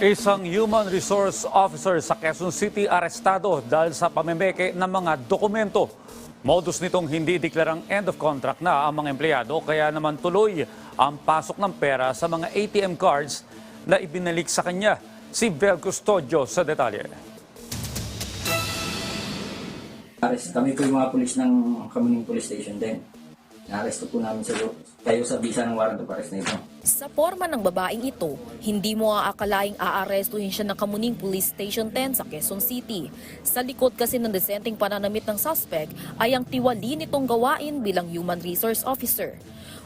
Isang human resource officer sa Quezon City arestado dahil sa pamemeke ng mga dokumento. Modus nitong hindi deklarang end of contract na ang mga empleyado kaya naman tuloy ang pasok ng pera sa mga ATM cards na ibinalik sa kanya. Si Vel Custodio sa detalye. Arrest kami po yung mga pulis ng Kamuning Police Station din. Naaresto po namin sa kayo sa bisa ng warrant of arrest na ito. Sa forma ng babaeng ito, hindi mo aakalaing aarestuhin siya ng Kamuning Police Station 10 sa Quezon City. Sa likod kasi ng desenteng pananamit ng suspect ay ang tiwali nitong gawain bilang human resource officer.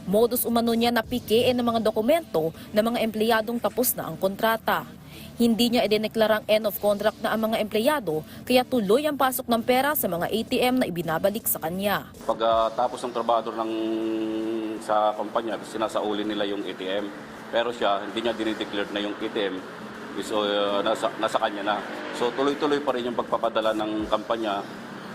Modus umano niya na pikein ng mga dokumento ng mga empleyadong tapos na ang kontrata. Hindi niya idineklarang end of contract na ang mga empleyado kaya tuloy ang pasok ng pera sa mga ATM na ibinabalik sa kanya. Pagkatapos ng trabador ng sa kumpanya, sinasauli nila yung ATM. Pero siya, hindi niya dinideclare na yung ATM. So, uh, nasa, nasa kanya na. So, tuloy-tuloy pa rin yung pagpapadala ng kampanya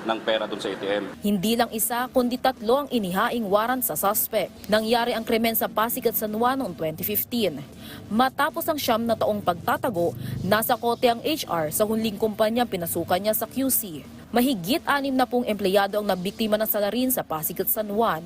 ng pera dun sa ATM. Hindi lang isa kundi tatlo ang inihaing warrant sa suspect. Nangyari ang krimen sa Pasig at San Juan noong 2015. Matapos ang siyam na taong pagtatago, nasa kote ang HR sa huling kumpanya pinasukan niya sa QC. Mahigit anim na pong empleyado ang nabiktima ng salarin sa Pasig at San Juan.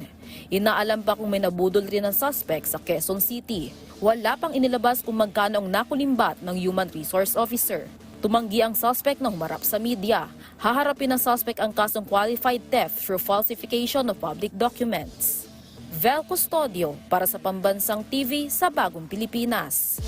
Inaalam pa kung may nabudol rin ang suspect sa Quezon City. Wala pang inilabas kung magkano ang nakulimbat ng human resource officer. Tumanggi ang suspect na humarap sa media. Haharapin ng suspect ang kasong qualified theft through falsification of public documents. Vel Custodio para sa Pambansang TV sa Bagong Pilipinas.